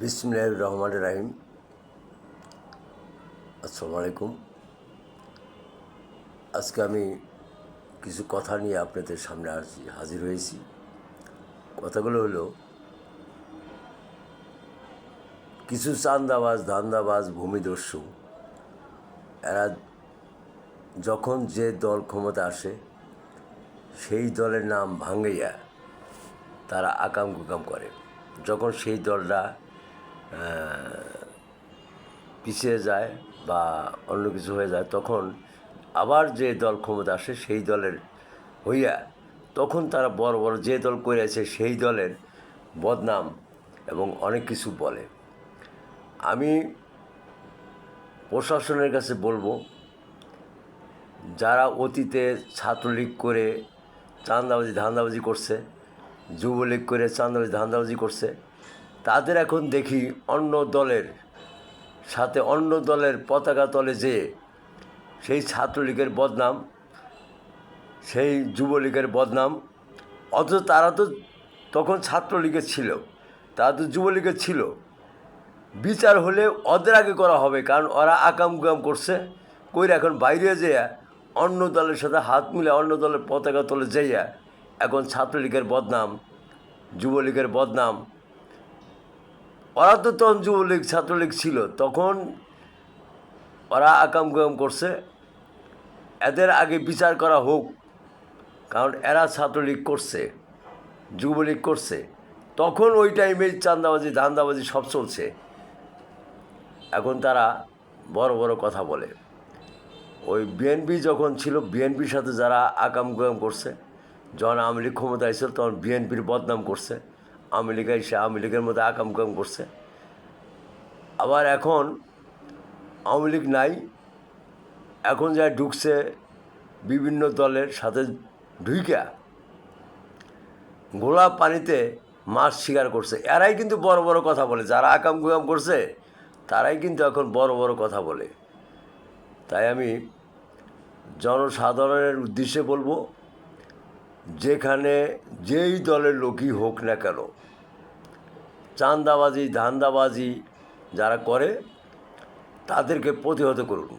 বিসমিল্লাহ রহমান রাহিম। আসসালামু আলাইকুম। আজকে আমি কিছু কথা নিয়ে আপনাদের সামনে আসছি হাজির হয়েছি। কথাগুলো হলো, কিছু চান্দাবাজ ধান্দাবাজ, ভূমিদস্যু, এরা যখন যে দল ক্ষমতা আসে, সেই দলের নাম ভাঙ্গাইয়া তারা আকাম কুকাম করে। যখন সেই দলটা পিছিয়ে যায় বা অন্য কিছু হয়ে যায়, তখন আবার যে দল ক্ষমতা আসে সেই দলের হইয়া তখন তারা বড় বড় যে দল করেছে সেই দলের বদনাম এবং অনেক কিছু বলে। আমি প্রশাসনের কাছে বলব, যারা অতীতে ছাত্রলীগ করে চাঁদাবাজি, ধান্দাবাজি করছে, যুবলীগ করে চাঁদাবাজি, ধান্দাবাজি করছে তাদের এখন দেখি অন্য দলের সাথে অন্য দলের পতাকা তলে যেয়ে সেই ছাত্রলীগের বদনাম, সেই যুবলীগের বদনাম, অথচ তারা তো তখন ছাত্রলীগের ছিল, তারা তো যুবলীগের ছিল। বিচার হলে ওদের আগে করা হবে, কারণ ওরা আকাম গুকাম করছে, কইরা এখন বাইরে যেয়া অন্য দলের সাথে হাত মিলে অন্য দলের পতাকা তলে যাইয়া এখন ছাত্রলীগের বদনাম, যুবলীগের বদনাম ওরা যুবলীগ, ছাত্রলীগ ছিল। তখন ওরা আকাম গুকাম করছে। এদের আগে বিচার করা হোক, কারণ এরা ছাত্রলীগ করছে, যুবলীগ করছে। তখন ওই টাইমে চান্দাবাজি, ধান্দাবাজি সব চলছে। এখন তারা বড় বড় কথা বলে। ওই বিএনপি যখন ছিল, বিএনপির সাথে যারা আকাম গুকাম করছে, যখন আওয়ামী লীগ ক্ষমতায় ছিল, তখন বিএনপির বদনাম করছে। আওয়ামী লীগ এসে আওয়ামী লীগের মধ্যে আকাম গুকাম করছে। আবার এখন আওয়ামী লীগ নাই, এখন যা ঢুকছে বিভিন্ন দলের সাথে ঢুইকা গোলাপ পানিতে মাছ শিকার করছে। এরাই কিন্তু বড় বড় কথা বলে, যারা আকাম গুকাম করছে, তারাই কিন্তু এখন বড় বড় কথা বলে। তাই আমি জনসাধারণের উদ্দেশ্যে বলব যেখানে যেই দলের লোকই হোক না কেন, চান্দাবাজি, ধান্দাবাজি যারা করে, তাদেরকে প্রতিহত করুন,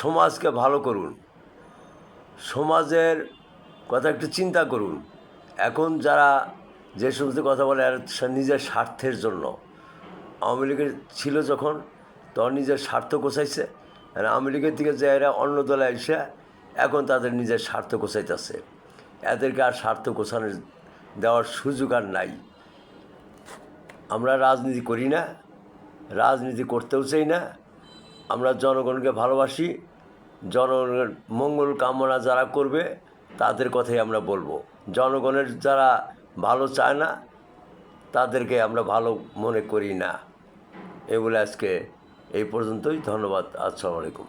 সমাজকে ভালো করুন, সমাজের কথা একটু চিন্তা করুন। এখন যারা যে সমস্ত কথা বলে এরা নিজের স্বার্থের জন্য, আওয়ামী লীগের ছিল যখন, তখন নিজের স্বার্থ কোচাইছে আর আওয়ামী লীগের দিকে যে এরা অন্য দলে এসে, এখন তাদের নিজের স্বার্থ কোচাইতেছে এদেরকে আর স্বার্থ কোচানোর দেওয়ার সুযোগ আর নাই। আমরা রাজনীতি করি না, রাজনীতি করতেও চাই না। আমরা জনগণকে ভালোবাসি, জনগণের মঙ্গল কামনা যারা করবে, তাদের কথাই আমরা বলব। জনগণের যারা ভালো চায় না, তাদেরকে আমরা ভালো মনে করি না। এ বলে আজকে এই পর্যন্তই। ধন্যবাদ। আসসালামু আলাইকুম।